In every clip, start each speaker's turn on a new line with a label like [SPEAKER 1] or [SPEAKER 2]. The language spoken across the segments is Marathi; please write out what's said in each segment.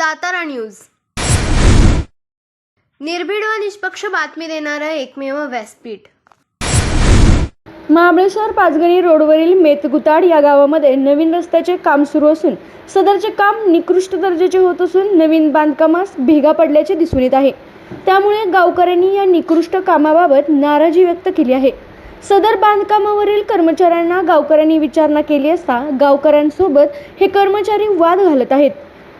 [SPEAKER 1] सातारा न्यूज. निर्भीड व निष्पक्ष बातमी देणारं एकमेव व्यासपीठ.
[SPEAKER 2] महाबळेश्वर पाचगणी रोडवरील मेतगुताड या गावामध्ये नवीन रस्त्याचे काम सुरू असून सदरचे काम निकृष्ट दर्जाचे होत असून नवीन बांधकामास भेगा पडल्याचे दिसून येत आहे. त्यामुळे गावकऱ्यांनी या निकृष्ट कामाबाबत नाराजी व्यक्त केली आहे. सदर बांधकामावरील कर्मचाऱ्यांना गावकऱ्यांनी विचारणा केली असता गावकऱ्यांसोबत हे कर्मचारी वाद घालत आहेत.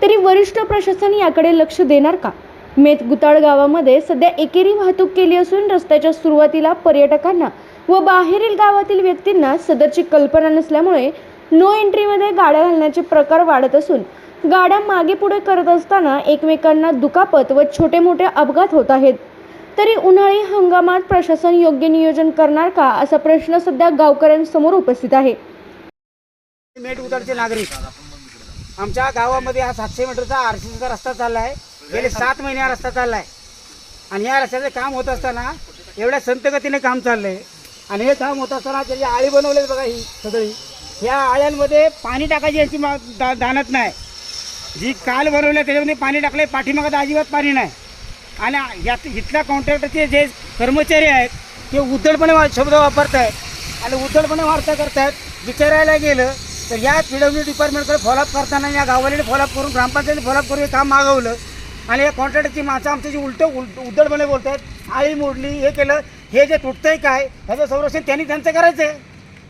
[SPEAKER 2] तरी वरिष्ठ प्रशासन याकडे लक्ष देणार का? मेतगुताड गावामध्ये सध्या एकेरी वाहतूक केली असून रस्त्याच्या सुरुवातीला पर्यटकांना व बाहेरील गावातील व्यक्तींना सदरची कल्पना नसल्यामुळे नो एंट्रीमध्ये गाड्या घालण्याचे प्रकार वाढत असून गाड्या मागे पुढे करत असताना एकमेकांना दुखापत व छोटे मोठे अपघात होत आहेत. तरी उन्हाळी हंगामात प्रशासन योग्य नियोजन करणार का असा प्रश्न सध्या गावकऱ्यांसमोर उपस्थित आहे.
[SPEAKER 3] नागरिक. आमच्या गावामध्ये हा सातशे मीटरचा आर सी सीचा रस्ता चालला आहे. गेले सात महिने हा रस्ता चालला आहे आणि या रस्त्याचं काम होत असताना एवढ्या संतगतीने काम चाललं आहे आणि हे काम होत असताना त्याची आळी बनवले बघा ही सगळी ह्या आळ्यांमध्ये पाणी टाकायची याची मा- दा दानत नाही. जी काल बनवली त्याच्यामध्ये पाणी टाकले पाठीमागं तर अजिबात पाणी नाही. आणि यात इथल्या कॉन्ट्रॅक्टरचे जे कर्मचारी आहेत ते उद्धडपणे वा- शब्द वापरत आहेत आणि उद्धडपणे वार्ता करतायत. विचारायला गेलं तर या पी डब्ल्यू डिपार्टमेंटकडे फॉलोअप करताना या गाववाल्याने फॉलोअप करून ग्रामपंचायतीने फॉलोअप करून हे काम मागवलं. आणि या कॉन्ट्रॅक्टरची माणसं आमच्याशी उलटं उलट उद्धडपणे बोलत आहेत आळी मोडली हे केलं हे जे तुटतंय काय ह्याचं संरक्षण त्यांनी त्यांचं करायचं आहे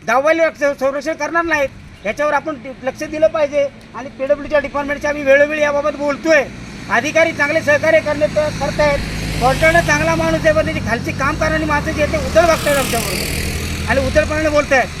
[SPEAKER 3] गाववाले रक्ष- संरक्षण करणार नाहीत. ह्याच्यावर आपण लक्ष दिलं पाहिजे. आणि पी डब्ल्यूच्या डिपार्टमेंटच्या आम्ही वेळोवेळी याबाबत बोलतोय. अधिकारी चांगले सहकार्य करणे करतायत. कॉन्ट्रॅक्टर चांगला माणूस आहे पण त्याची खालची काम करणारी माणसं जी आहेत ते उद्धड बघतायत आमच्याबरोबर. आणि उद्धडपणाने बोलत आहेत